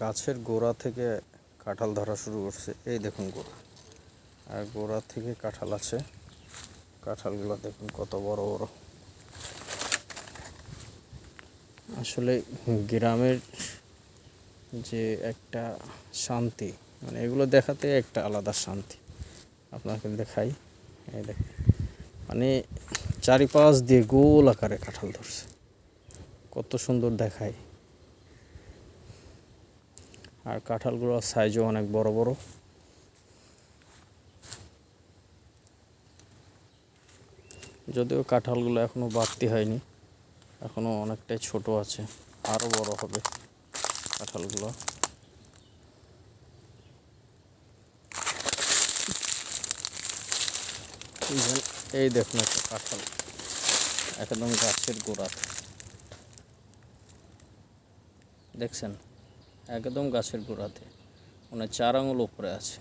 গাছের গোড়া থেকে কাঁঠাল ধরা শুরু করছে। এই দেখুন গোড়া। আর গোড়া থেকে কাঁঠাল আছে। কাঁঠালগুলো দেখুন কত বড় বড়। আসলে গ্রামের যে একটা শান্তি মানে এগুলো দেখাতে একটা আলাদা শান্তি। আপনাকে দেখাই। এই দেখ মানে চারিপাশ দিয়ে গোল আকারে কাঁঠাল ধরছে। কত সুন্দর দেখায়। আর কাঁঠালগুলোর সাইজও অনেক বড় বড়। যদিও কাঁঠালগুলো এখনও বাড়তি হয়নি, এখনও অনেকটাই ছোট আছে আরও বড় হবে কাঁঠালগুলো। এই দেখুন একটা কাঁঠাল, একদম গাছের গোড়াতে দেখছেন? একদম গাছের গোড়াতে। মানে চার আঙুল ওপরে আছে।